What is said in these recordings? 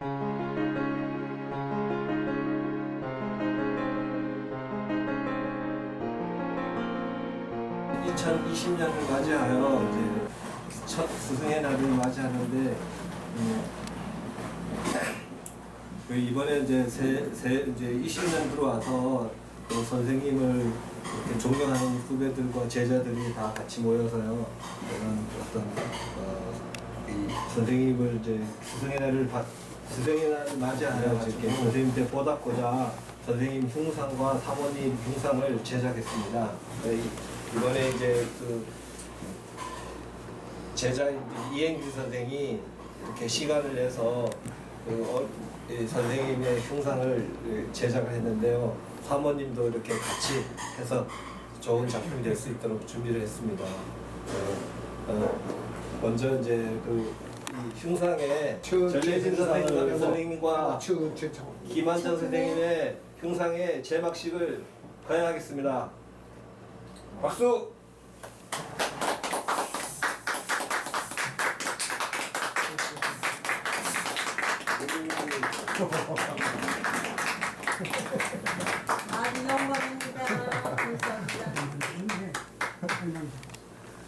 이 2020년을 맞이하여 이제 첫 스승의 날을 맞이하는데 음, 그 이번에 이제 새, 새 이제 20년 들어와서 또 선생님을 이렇게 존경하는 후배들과 제자들이 다 같이 모여서요. 이런 어떤 어, 이 선생님을 이제 스승의 날을 받 스승의 날을 맞이하여 이렇게 선생님께 보답고자 선생님 흉상과 사모님 흉상을 제작했습니다. 네, 이- 이번에 이제 그 제자인 이행규 선생이 이렇게 시간을 내서 그 어, 이 선생님의 흉상을 예, 제작을 했는데요. 사모님도 이렇게 같이 해서 좋은 작품이 될 수 있도록 준비를 했습니다. 어, 어, 먼저 이제 그이 흉상에 전래진 선생님, 선생님과 추. 김한정 선생님의 흉상의 제막식을 거행하겠습니다. 박수! 감사합니다.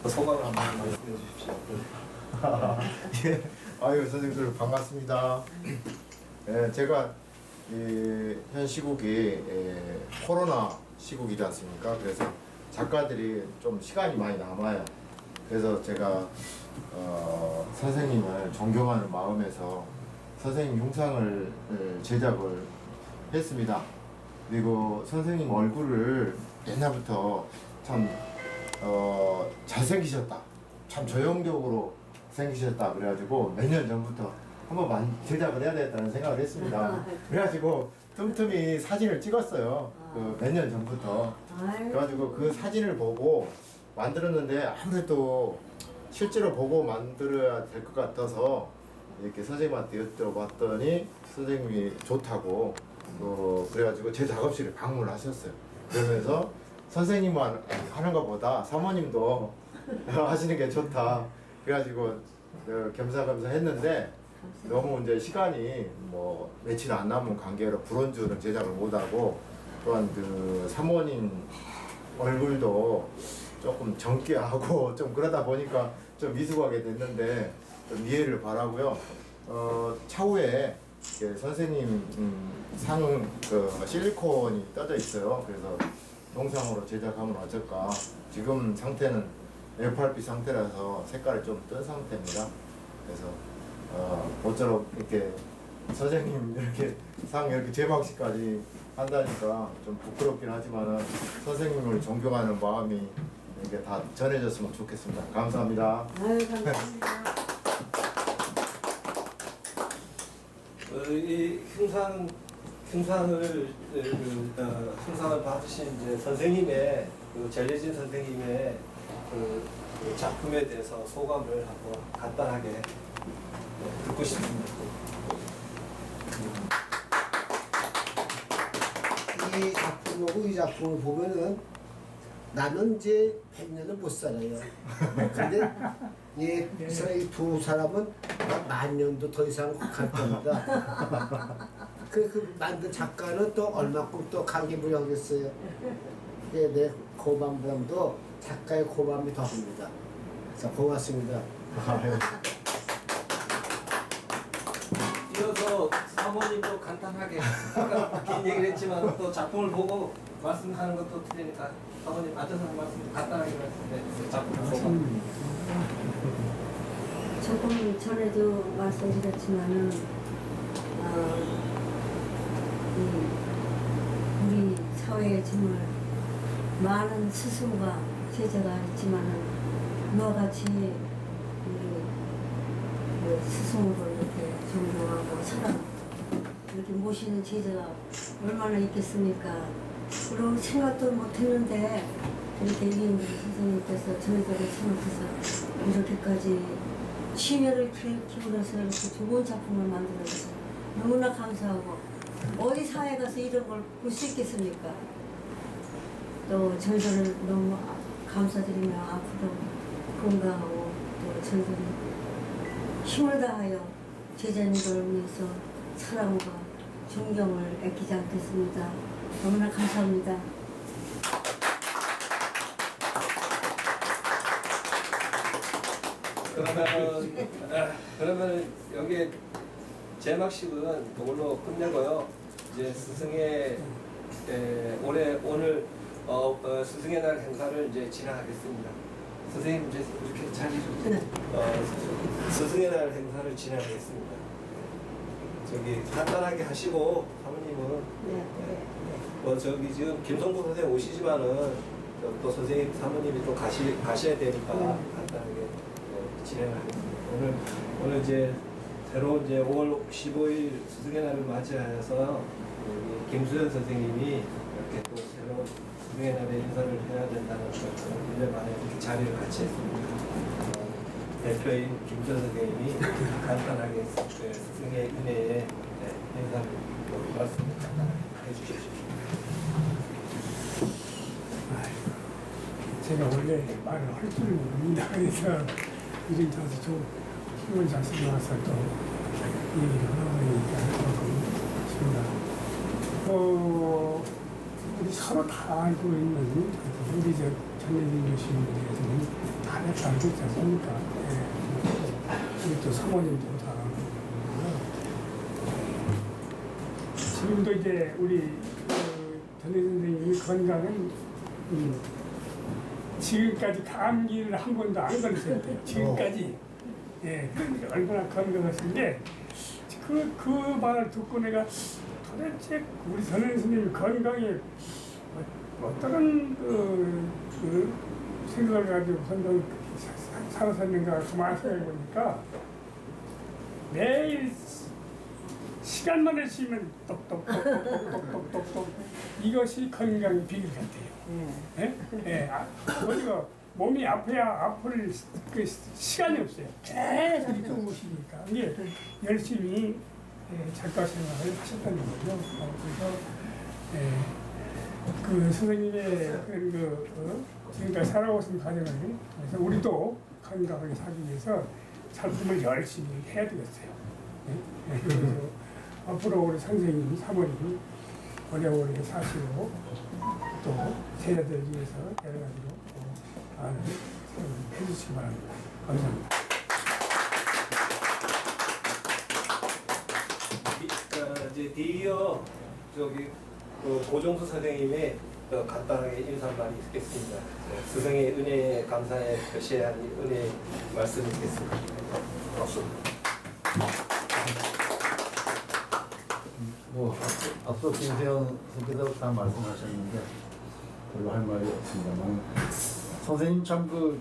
소감을 한번. 예. 아유 선생님들 반갑습니다. 예, 제가 이, 현 시국이 예, 코로나 시국이지 않습니까? 그래서 작가들이 좀 시간이 많이 남아요. 그래서 제가 어, 선생님을 존경하는 마음에서 선생님 흉상을 예, 제작을 했습니다. 그리고 선생님 얼굴을 옛날부터 참 어, 잘생기셨다. 참 조형적으로 생기셨다. 그래가지고 몇 년 전부터 한번 만, 제작을 해야 되겠다는 생각을 했습니다. 그래가지고 틈틈이 사진을 찍었어요. 그 몇 년 전부터. 그래가지고 그 사진을 보고 만들었는데 아무래도 실제로 보고 만들어야 될 것 같아서 이렇게 선생님한테 여쭤봤더니 선생님이 좋다고 어, 그래가지고 제 작업실에 방문을 하셨어요. 그러면서 선생님만 하는 것보다 사모님도 하시는 게 좋다. 그래가지고 어, 겸사겸사 했는데 너무 이제 시간이 뭐 며칠 안 남은 관계로 브론즈는 제작을 못하고 또한 그 사모님 얼굴도 조금 젊게 하고 좀 그러다 보니까 좀 미숙하게 됐는데 좀 이해를 바라고요. 어, 차후에 이렇게 선생님 음, 상그 실리콘이 떠져 있어요. 그래서 영상으로 제작하면 어쩔까. 지금 상태는 FRP 상태라서 색깔이 좀 뜬 상태입니다. 그래서 어, 모쪼록 이렇게 선생님 이렇게 상 이렇게 제방식까지 한다니까 좀 부끄럽긴 하지만은 선생님을 존경하는 마음이 이렇게 다 전해졌으면 좋겠습니다. 감사합니다. 아유, 감사합니다. 어, 이 흉상 흉상을 그, 어, 흉상을 받으신 이제 선생님의 그 전래진 선생님의 그, 그 작품에 대해서 소감을 한번 간단하게 네, 듣고 싶습니다. 이 작품하고 이 작품을 보면은 나는 이제 100년을 못 살아요. 근데 이두 사람은 만 년도 더 이상 갈 겁니다. 그, 그 만든 작가는 또 얼마큼 또 감개무량했어요. 예, 내 고만보다도 작가의 고맘이 더 큽니다. 자, 고맙습니다. 이어서 사모님도 간단하게 아까 긴 얘기를 했지만 또 작품을 보고 말씀하는 것도 틀리니까 사모님 앉아서 한 말씀 간단하게 말씀해 주세요. 작품 소감. 조금 전에도 말씀드렸지만은, 어, 이, 우리 사회에 정말 많은 스승과 제자가 있지만 은, 너와 같이 스승으로 이렇게 존경하고 사랑, 이렇게 모시는 제자가 얼마나 있겠습니까? 그런 생각도 못 했는데, 이렇게 이인주 선생님께서 저희들을 생각해서 이렇게까지 심혈을 기- 기울여서 이렇게 좋은 작품을 만들어줘서 너무나 감사하고 어디 사회 가서 이런 걸 볼 수 있겠습니까? 또 저희들을 너무 감사드리며 앞으로 건강하고 또 저희들이 힘을 다하여 제자님들을 위해서 사랑과 존경을 아끼지 않겠습니다. 너무나 감사합니다. 그러면 아, 그러면 여기 제막식은 그걸로 끝내고요. 이제 스승의 에, 올해 오늘 어, 어, 스승의 날 행사를 이제 진행하겠습니다. 선생님 이제 이렇게 자리 좀 네. 어, 스- 스승의 날 행사를 진행하겠습니다. 저기 간단하게 하시고 사모님은 네. 네. 뭐 저기 지금 김성구 선생 오시지만은 저 또 선생님 사모님이 또 가시 가셔야 되니까 네. 간단하게 네, 진행을 하겠습니다. 오늘 오늘 이제 새로 이제 5월 15일 스승의 날을 맞이하여서 여기 김수현 선생님이 또 날에 인사를 해야 된다는 것을 1년 만에 이렇게 자리를 같이 했습니다. 어, 대표인 김수현 선생님이 간단하게 그 스승의 은혜에 네, 인사를 또 말씀을 간단하게 해주십시오. 제가 원래 말을 할 줄을 모릅니다. 그래서 이런 자서 좀 힘을 자식이 와서 또 얘기를 하다 보니까 조금 싶습니다. 어, 우리 서로 다 알고 있는 우리 저 전혜진 교수님에 대해서는 다 알고 있지 않습니까? 예. 우리 또 사모님도 다 알고 지금도 이제 우리 그 전혜 선생님이 건강은 음, 지금까지 감기를 한 번도 안 걸리셨대요. 지금까지. 예, 그러니까 얼마나 건강하신데 그, 그 말을 듣고 내가 도대체 우리 스님이 건강에 어, 어떤 그, 그 생각을 가지고 선동 살았었는가 그만 생각해보니까 매일 시간만 있으면 똑똑똑똑똑똑똑 이것이 건강 비결 같아요. 예, 예, 그리고 몸이 아파야 아플 그 시간이 없어요. 계속 이렇게 오시니까 이게 열심히 예, 작가 생활을 하셨다는 거죠. 그래서 예. 그 선생님의 그런 그 어, 지금까지 살아오신 과정을 그래서 우리도 건강하게 살기 위해서 작품을 열심히 해야 되겠어요. 예? 예, 그래서 앞으로 우리 선생님, 사모님 오래오래 사시고 또 세대들 위해서 여러 가지로 어, 안을 해주시기 바랍니다. 감사합니다. 이- 어, 이제 뒤이어 저기 그 고종수 선생님의 어, 간단하게 인사말이 있겠습니다. 네, 스승의 은혜에 감사에 표시한 은혜 말씀 있겠습니다. 박수. 뭐 앞서 김세현 선생님께서 다 말씀하셨는데 별로 할 말이 없습니다만 선생님 참그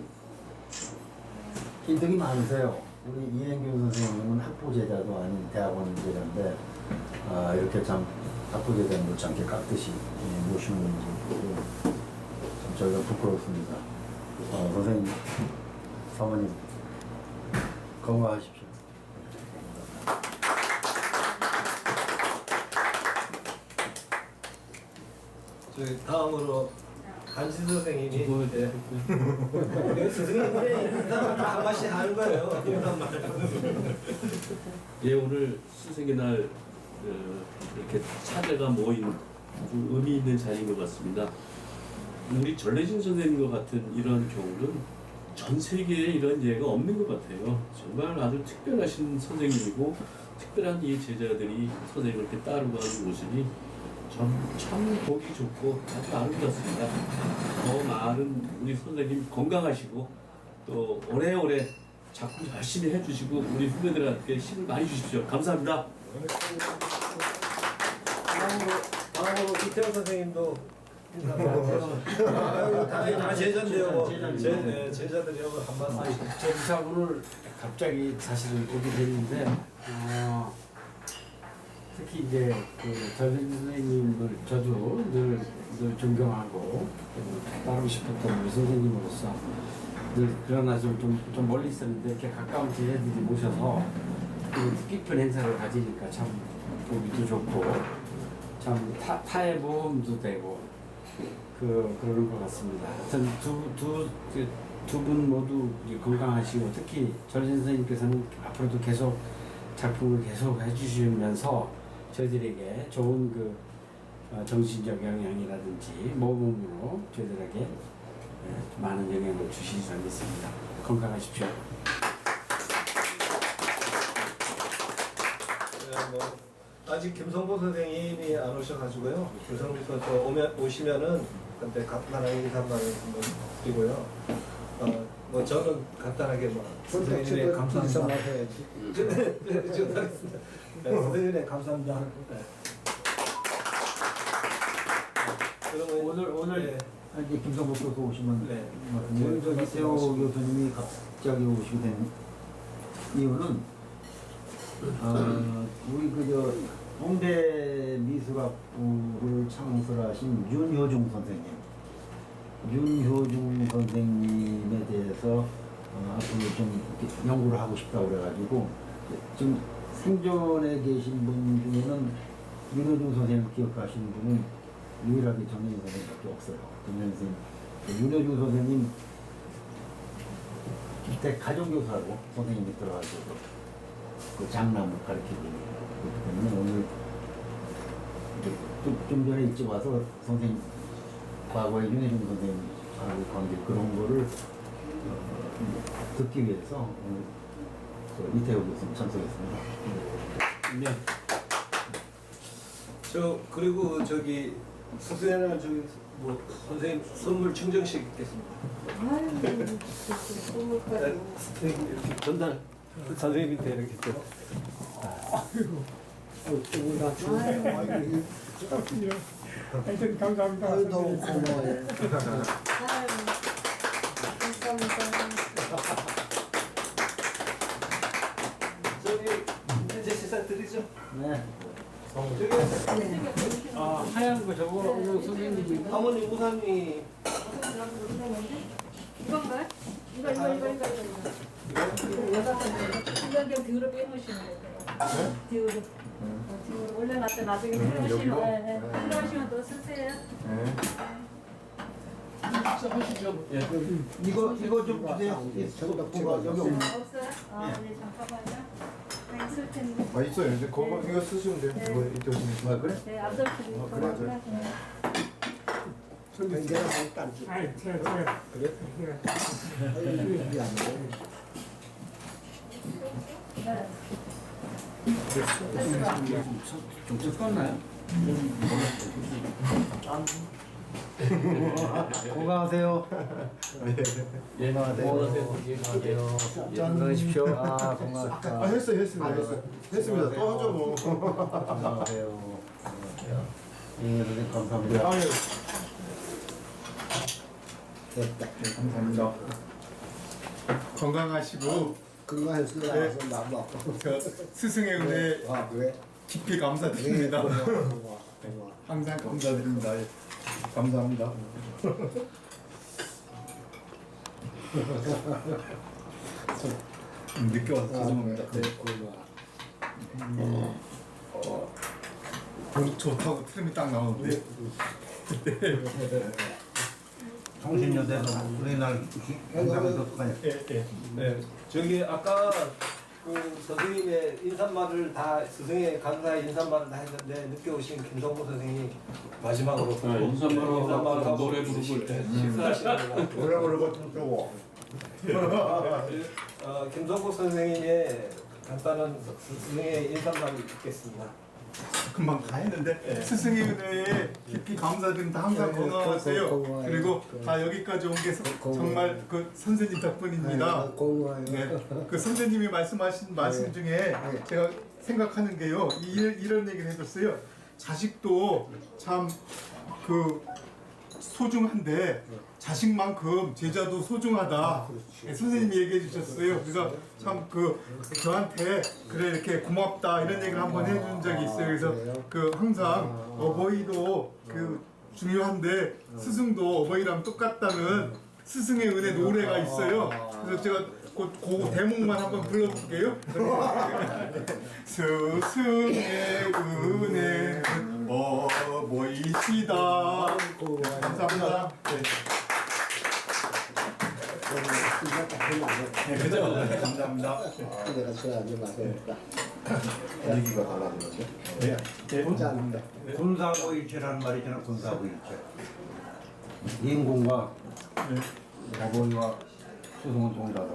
인덕이 많으세요. 우리 이행균 선생님은 학부 제자도 아닌 대학원 제자인데 아, 이렇게 참 학부 제자 못지않게 깍듯이 예, 모시는 건지 참 저희가 부끄럽습니다. 어, 선생님, 사모님 건강하십시오. 저희 다음으로 한신 선생님이 네. 네, 스승님의 인사말 한 번씩 하는 거예요. 예, 오늘 스승의 날 어, 이렇게 사제가 모인 의미 있는 자리인 것 같습니다. 우리 전래진 선생님과 같은 이런 경우는 전 세계에 이런 예가 없는 것 같아요. 정말 아주 특별하신 선생님이고 특별한 이 제자들이 선생님을 이렇게 따르고 하는 모습이 참, 참 보기 좋고 아주 아름답습니다. 더 많은 우리 선생님 건강하시고 또 오래오래 작품 열심히 해주시고 우리 후배들한테 힘을 많이 주십시오. 감사합니다. 다음으로 다음으로 이태원 선생님도 인사 한번 하세요. 아유, 다, 다 제자인데요. 제, 네, 제자들이 한 말씀. 제사 오늘 갑자기 사실은 오게 됐는데 어, 특히 이제 그 전생 선생님을 저도 늘, 늘 존경하고 또 따르고 싶었던 우리 선생님으로서 늘 그러나 좀, 좀, 좀 멀리 있었는데 이렇게 가까운 제자들이 모셔서 그 뜻깊은 행사를 가지니까 참 보기도 좋고 참 타, 타의 모험도 되고 그 그러는 것 같습니다. 하여튼 두두두 분 모두 건강하시고 특히 전 선생님께서는 앞으로도 계속 작품을 계속 해주시면서 저희들에게 좋은 그 어, 정신적 영향이라든지 몸으로 저희들에게 예, 많은 영향을 주시리 줄 믿습니다. 건강하십시오. 뭐 아직 김성보 선생님이 안 오셔가지고요. 김성보 선생 오면 오시면은 그때 간단하게 인사 한번 한번 드리고요. 어, 뭐 저는 간단하게 뭐 선생님의 감사합니다. 해야지. 네, 선생님의 감사합니다. 네. 그러면 오늘 오늘 네. 이제 김성복 교수 오시면 네. 오늘 저 이태호 교수님이 갑자기 오시게 된 이유는 어, 우리 그저 홍대 미술학부를 창설하신 윤효중 선생님, 윤효중 선생님에 대해서 어, 앞으로 좀 연구를 하고 싶다고 그래가지고 지금 생존에 계신 분 중에는 윤효중 선생님을 기억하시는 분은 유일하게 정현희 선생님밖에 없어요. 정현희 선생님, 그 윤효중 선생님 그때 가정교사로 선생님이 들어가지고 그 장남을 가르치고 그렇기 때문에 오늘 좀, 좀 전에 일찍 와서 선생님 과거에 윤혜중 선생님하고 관계 그런 거를 어, 듣기 위해서 오늘 그 이태호 교수님 참석했습니다. 네. 저 그리고 저기 수수에는 저기 뭐 선생님 선물 증정식 있겠습니다. 아유, 꿈을까지. 선생님 이렇게 전달 선생님한테 이렇게 또 아유, 하여튼 감사합니다. 아유, 너무 고마워요. 아유, 감사합니다. 저기 이제 식사 드리죠. 네. 저기 네. 아, 하얀 거 저거 오늘 선생님이 아버님 우산이 이건가요? 이거 이거 이거 이거 이거 뒤로 빼놓으시면 네, 네. 하시죠. 예. 이거 이거 좀 주세요. 이 수도가 여기 없는. 없어요? 아, 네 잠깐만요. 네, 있을 텐데. 아 있어요. 이제 그거 이거 쓰시면 돼요. 이거 이때 오시면. 아 그래? 네, 앞설치도 어, 그래, 맞아요. 내가 못안 줘. 아이, 제가 제가 그래? 네. 좀 뜯었나요? 건강하세요. 예. 건강하세요. 건강하세요. 건강하십시오. 아 아 건강하십시오. 했어요, 했습니다. 했습니다. 또 하죠 뭐. 건강하세요. 건강하세요. 예, 선생님 감사합니다. 아유, 됐다. 감사합니다. 건강하시고 건강해서 나와서 나도 아파. 저 스승의 은혜 아, 그래? 깊이 그래, 감사드립니다. 고마워, 고마워, 고마워. 항상 감사드립니다. 예. 감사합니다. 좀 늦게 와서 아, 죄송합니다. 그래, 고마워. 어, 좋다고 트림이 딱 나오는데 정신여대에서 예, 예. 네. 저기 아까 그 선생님의 인사말을 다 스승의 감사의 인사말을 다 했는데 늦게 오신 김성보 선생님 마지막으로 아, 인사말하고 인사말을 하고 노래 부르고 식사하시는 거. 노래 부르고 춤추고 어, 김성보 선생님의 간단한 스승의 인사말을 듣겠습니다. 금방 다 했는데 스승의 은혜에 깊이 감사드립니다. 항상 네, 건강하세요. 고- 고마워요. 그리고 네. 다 여기까지 온 게 고마워요. 정말 그 선생님 덕분입니다. 네, 고마워요. 네, 그 선생님이 말씀하신 말씀 중에 네. 제가 생각하는 게요. 이, 이런 얘기를 해줬어요. 자식도 참 그 소중한데 자식만큼 제자도 소중하다. 아. 네, 선생님이 얘기해 주셨어요. 그래서 참 그 저한테 그래 이렇게 고맙다 이런 얘기를 한번 해준 적이 있어요. 그래서? 그 항상 어버이도 그 중요한데 스승도 어버이랑 똑같다는 스승의 은혜 노래가 있어요. 그래서 제가 그, 그 대목만 한번 불러볼게요. 스승의 은혜. 고마워요. 감사합니다. 네. 네, 그죠? 감사합니다. 내가 좋아하는 맛이었다. 분위기가 달라지는데. 네. 짠. 군사고일체라는 말이 있잖아 군사고일체 인공과 법원과 소송은 동일하다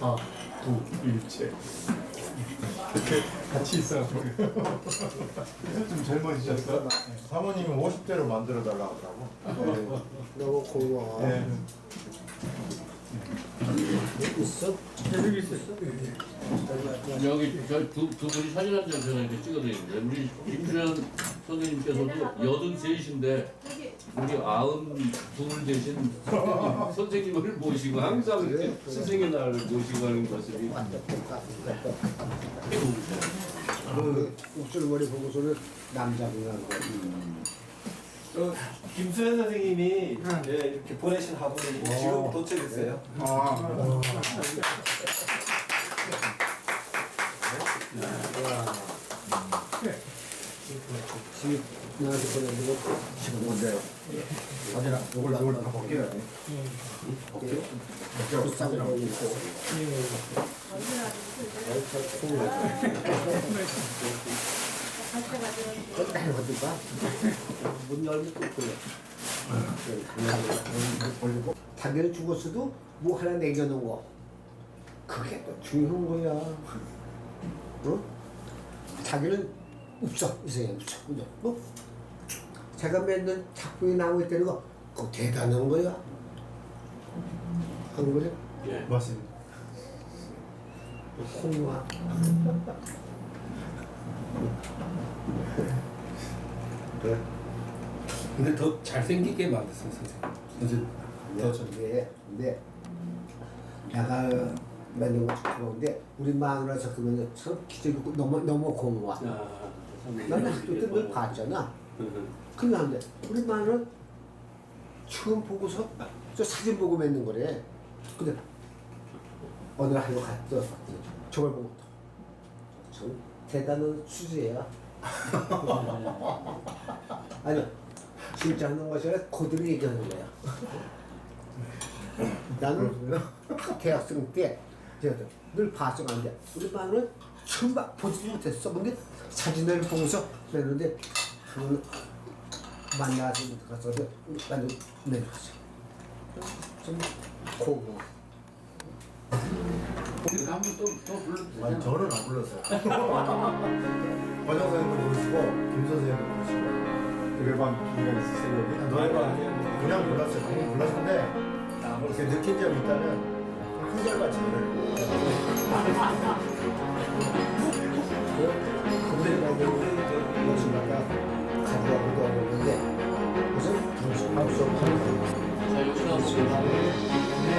아, 두, 일체. 같이 있어. 좀 젊어지셨어? 사모님이 50대로 만들어 달라고 하더라고. 너무 고마워. 네. 있어? 여기 저두 두 분이 사진 한장 제가 이렇게 찍어드리는데 우리 김주현 선생님께서도 여든 셋인데 우리 아흔 둘 되신 선생님, 선생님을 모시고 항상 이렇게 스승의 날을 모시고 하는 모습이 그 옥술머리 보고서는 남자분이라는 거. 어, 김수현 선생님이 예, 이렇게 보내신 화분이 지금 도착했어요. 집이 나한테 보내는 거 지금 뭔데요? 어디나 이걸 이걸 다 벗겨야 돼. 벗겨? 비싼 거 있고. 문. 걸리고 자기를 죽었어도 뭐 하나 남겨놓은 거. 그게 또 중요한 거야. 어? 자기는 없어 이 세상에 없어 그죠? 뭐 제가 맨날 작품이 나오고 있다는 거 그거 대단한 거야. 한 거죠? 예. 맞습니다. 콩과 그래 근데 더 잘생기게 만들었어 선생님. 더 근데 근데 내가 만든 거 좋은데 우리 마누라 참 기적이고 너무 너무 고마워. 아, 나는 학교 때늘 봤잖아 근데 안 돼. 우리 마누라 처음 보고서 저 사진 보고 맺는 거래. 근데 어느 날 하루 갔더 저걸 보고 참 대단한 수지야. 아니 진짜 하는 것이 아니라 그들이 얘기하는 거야. 나는 대학생 때 제가 늘 봤었는데 우리 마누라 처음 봐 보지도 못했어. 근데 사진을 보고서 그랬는데 한 만나서 가서 나도 내려갔어. 좀 불러주세요. 아니 저는 안 불렀어요. 과장 선생님도 부르시고 김 선생님도 부르시고 노래방 기회가 있으세요? 노래방. 그냥 불렀어요. 그냥 불렀는데 이렇게 느낀 점이 있다면 한결같이 노래를 그들이 나오는 모습마다 가져가기도 어려운데 무슨 무슨 할수 없는 자, 한번